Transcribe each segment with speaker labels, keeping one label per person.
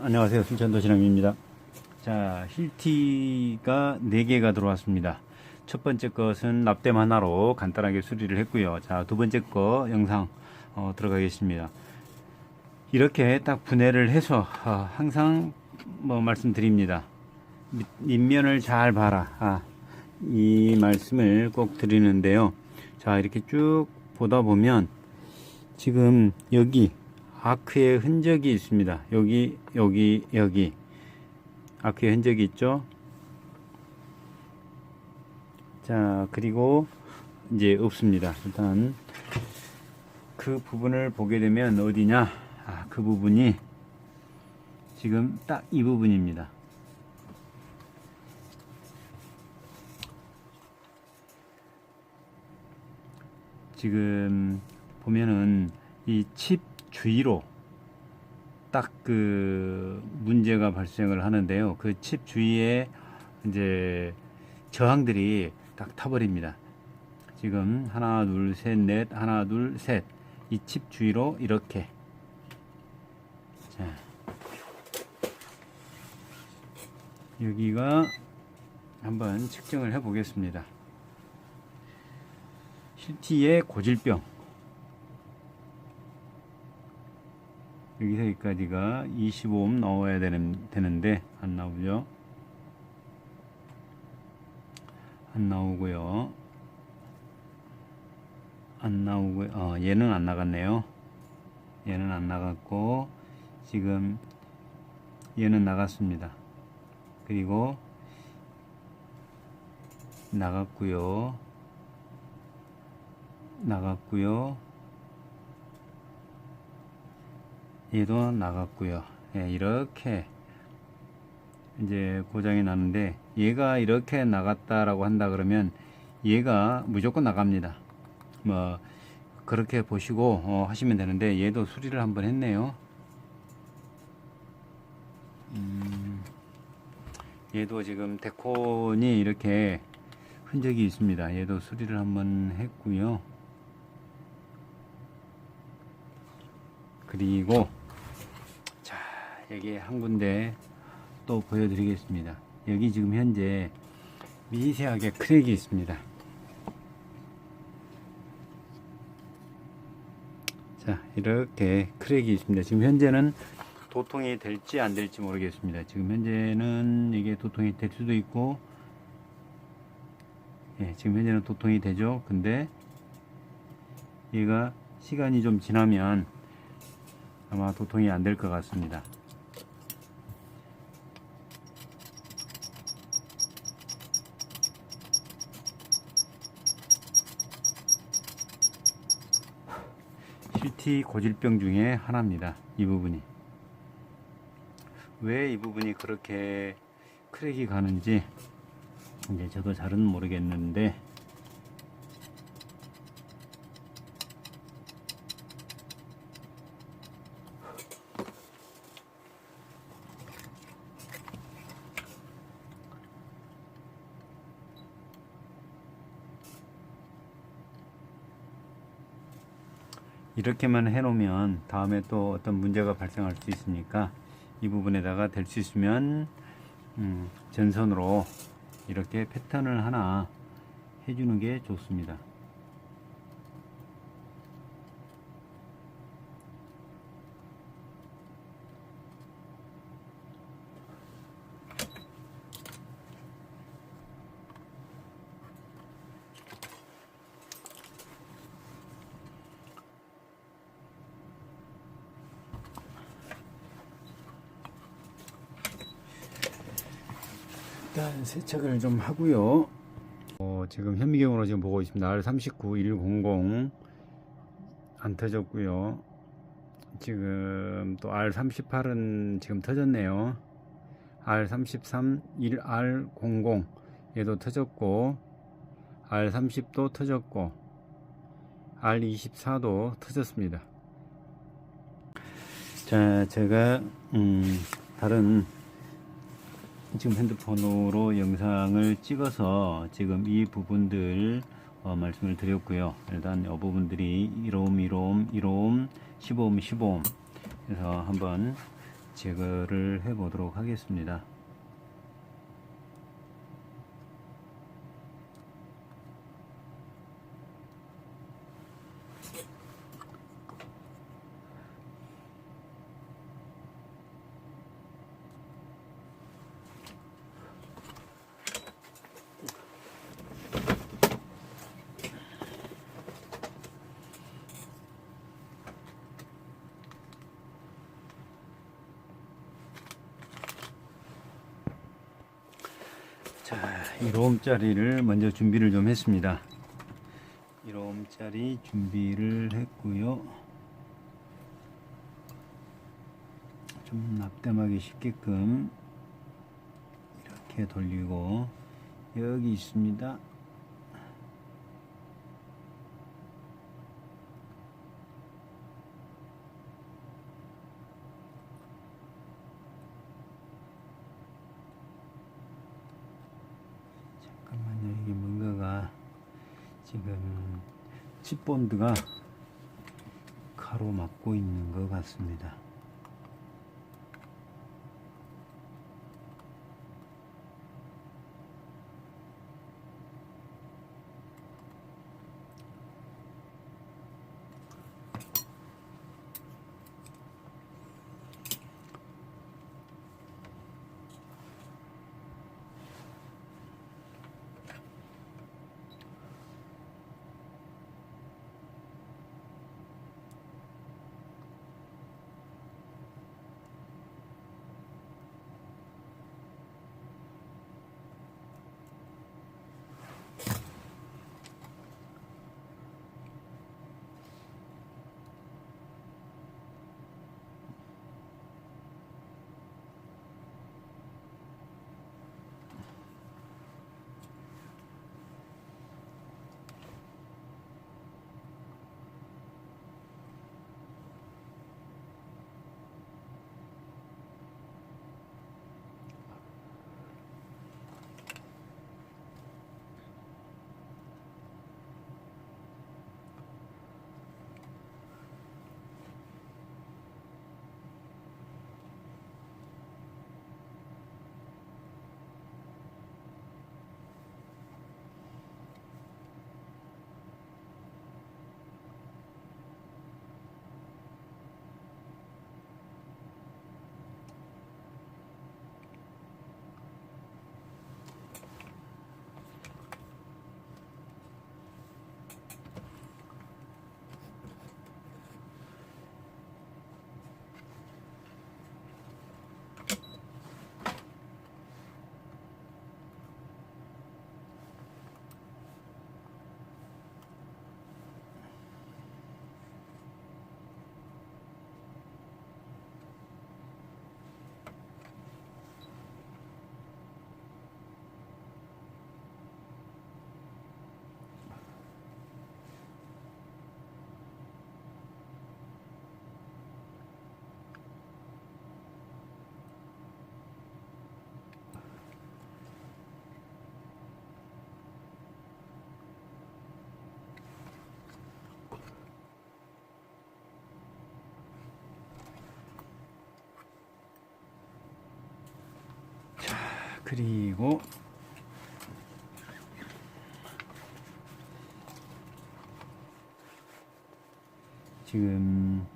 Speaker 1: 안녕하세요. 순천도시락입니다. 자, 힐티가 4개가 들어왔습니다. 첫 번째 것은 납땜 하나로 간단하게 수리를 했고요. 자, 두 번째 거 영상 어, 들어가겠습니다. 이렇게 딱 분해를 해서 아, 항상 뭐 말씀드립니다. 밑- 밑면을 잘 봐라. 아, 이 말씀을 꼭 드리는데요. 자, 이렇게 쭉 보다 보면 지금 여기 아크의 흔적이 있습니다. 여기, 여기, 여기. 아크의 흔적이 있죠? 자, 그리고 이제 없습니다. 일단 그 부분을 보게 되면 어디냐? 아, 그 부분이 지금 딱 이 부분입니다. 지금 보면은 이칩 주위로 딱 그 문제가 발생을 하는데요. 그 칩 주위에 이제 저항들이 딱 타버립니다. 지금 하나, 둘, 셋, 넷, 하나, 둘, 셋. 이 칩 주위로 이렇게. 자. 여기가 한번 측정을 해 보겠습니다. 실티의 고질병. 여기서 여기까지가 25옴 나와야 되는, 되는데, 안 나오죠? 안 나오고요. 안 나오고요. 어, 얘는 안 나갔네요. 얘는 안 나갔고, 지금 얘는 나갔습니다. 그리고 나갔고요. 나갔고요. 얘도 나갔고요. 예, 이렇게 이제 고장이 나는데 얘가 이렇게 나갔다라고 한다 그러면 얘가 무조건 나갑니다. 뭐 그렇게 보시고 어, 하시면 되는데 얘도 수리를 한번 했네요. 음, 얘도 지금 데콘이 이렇게 흔적이 있습니다. 얘도 수리를 한번 했고요. 그리고 자 여기 한 군데 또 보여드리겠습니다. 여기 지금 현재 미세하게 크랙이 있습니다. 자 이렇게 크랙이 있습니다. 지금 현재는 도통이 될지 안 될지 모르겠습니다. 지금 현재는 이게 도통이 될 수도 있고 예, 지금 현재는 도통이 되죠. 근데 얘가 시간이 좀 지나면 아마 도통이 안 될 것 같습니다. CT 고질병 중에 하나입니다. 이 부분이. 왜 이 부분이 그렇게 크랙이 가는지 이제 저도 잘은 모르겠는데 이렇게만 해놓으면 다음에 또 어떤 문제가 발생할 수 있으니까 이 부분에다가 될 수 있으면 음, 전선으로 이렇게 패턴을 하나 해주는 게 좋습니다. 일단 세척을 좀 하고요. 어, 지금 현미경으로 지금 보고 있습니다. R39100 안 터졌고요. 지금 또 R38은 지금 터졌네요. R33 1R00 얘도 터졌고 R30도 터졌고 R24도 터졌습니다. 자, 제가 음, 다른 지금 핸드폰으로 영상을 찍어서 지금 이 부분들 어, 말씀을 드렸고요. 일단 이 부분들이 1옴, 1옴, 1옴, 15옴, 15옴 그래서 한번 제거를 해 보도록 하겠습니다. 자, 1호음짜리를 먼저 준비를 좀 했습니다. 1호음짜리 준비를 했고요. 좀 납땜하기 쉽게끔 이렇게 돌리고 여기 있습니다. 잠깐만요. 이게 뭔가가 지금 칩본드가 가로막고 있는 것 같습니다. 그리고 지금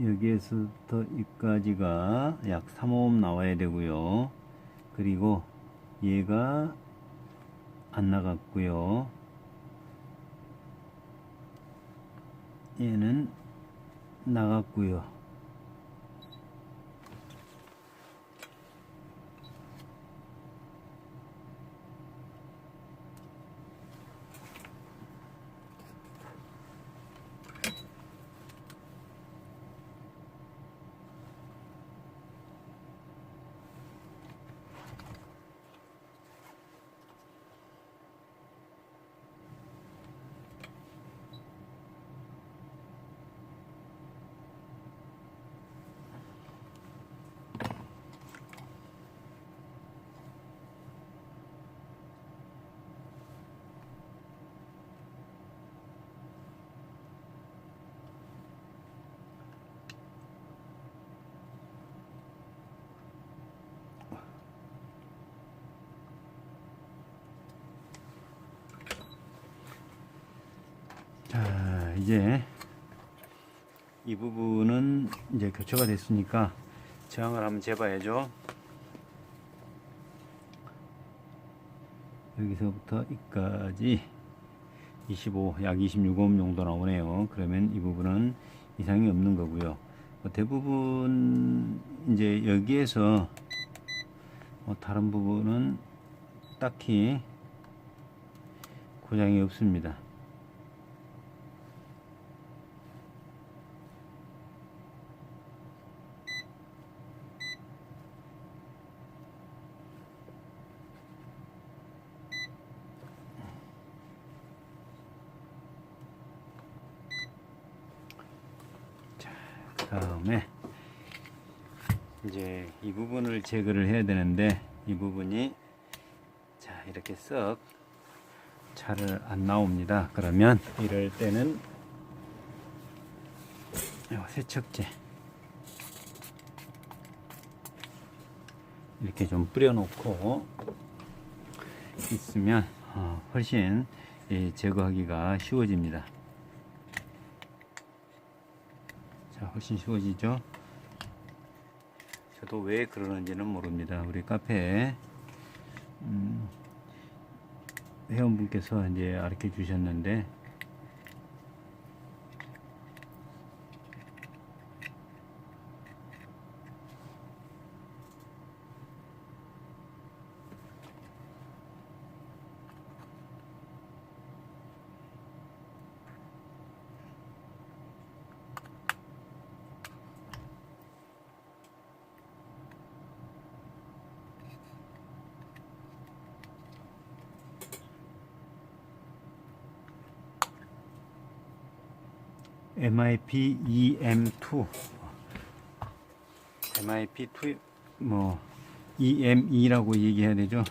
Speaker 1: 여기에서부터 여기까지가 약 3옴 나와야 되고요. 그리고 얘가 안 나갔고요. 얘는 나갔고요. 이제 이 부분은 이제 교체가 됐으니까 저항을 한번 재봐야죠. 여기서부터 이까지 25, 약 26옴 정도 나오네요. 그러면 이 부분은 이상이 없는 거고요. 뭐 대부분 이제 여기에서 뭐 다른 부분은 딱히 고장이 없습니다. 그 다음에 이제 이 부분을 제거를 해야 되는데 이 부분이 자 이렇게 썩 잘 안 나옵니다 그러면 이럴 때는 요 세척제 이렇게 좀 뿌려 놓고 있으면 어, 훨씬 이 제거하기가 쉬워집니다 자, 훨씬 쉬워지죠? 저도 왜 그러는지는 모릅니다. 우리 카페에, 음, 회원분께서 이제 가르쳐 주셨는데, MIP EM2 MIP2 뭐 EME라고 얘기해야 되죠.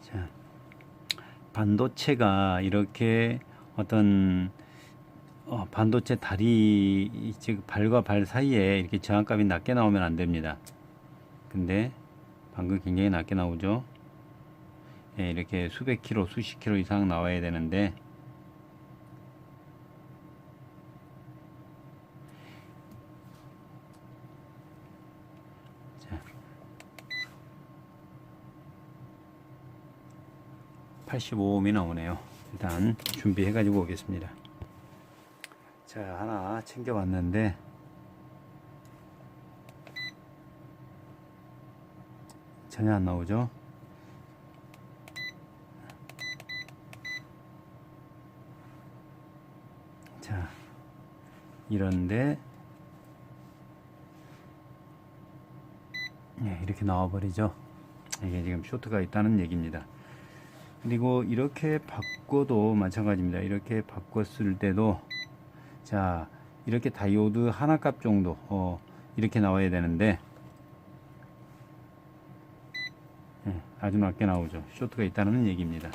Speaker 1: 자, 반도체가 이렇게 어떤 어, 반도체 다리 즉 발과 발 사이에 이렇게 저항값이 낮게 나오면 안 됩니다. 근데 방금 굉장히 낮게 나오죠. 예, 이렇게 수백 킬로, 수십 킬로 이상 나와야 되는데 자, 85옴이 나오네요. 일단 준비해 가지고 오겠습니다. 자, 하나 챙겨 왔는데 전혀 안 나오죠? 자, 이런데 예, 이렇게 나와 버리죠. 이게 지금 쇼트가 있다는 얘기입니다. 그리고 이렇게 바꿔도 마찬가지입니다. 이렇게 바꿨을 때도 자 이렇게 다이오드 하나 값 정도 어, 이렇게 나와야 되는데 예, 아주 낮게 나오죠. 쇼트가 있다는 얘기입니다.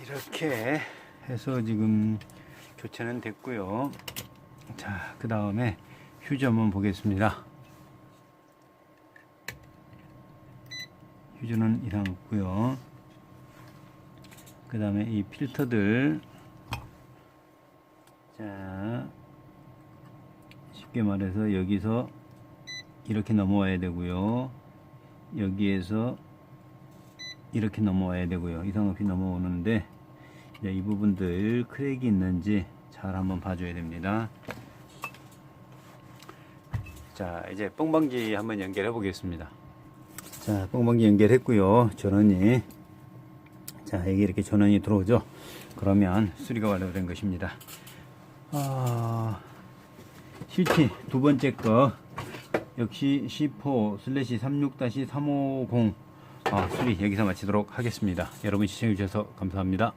Speaker 1: 이렇게 해서 지금 교체는 됐고요. 자, 그 다음에 휴지 한번 보겠습니다. 휴지는 이상 없고요. 그 다음에 이 필터들 자 쉽게 말해서 여기서 이렇게 넘어와야 되고요. 여기에서 이렇게 넘어와야 되고요. 이상 없이 넘어오는데 이 부분들 크랙이 있는지 잘 한번 봐줘야 됩니다. 자 이제 뽕방지 한번 연결해 보겠습니다. 자 뽕방지 연결했고요. 전원이 자 여기 이렇게 전원이 들어오죠. 그러면 수리가 완료된 것입니다. 아, 실티 두 번째 거 역시 C4 슬래시 36-350 아, 수리 여기서 마치도록 하겠습니다. 여러분 시청해 주셔서 감사합니다.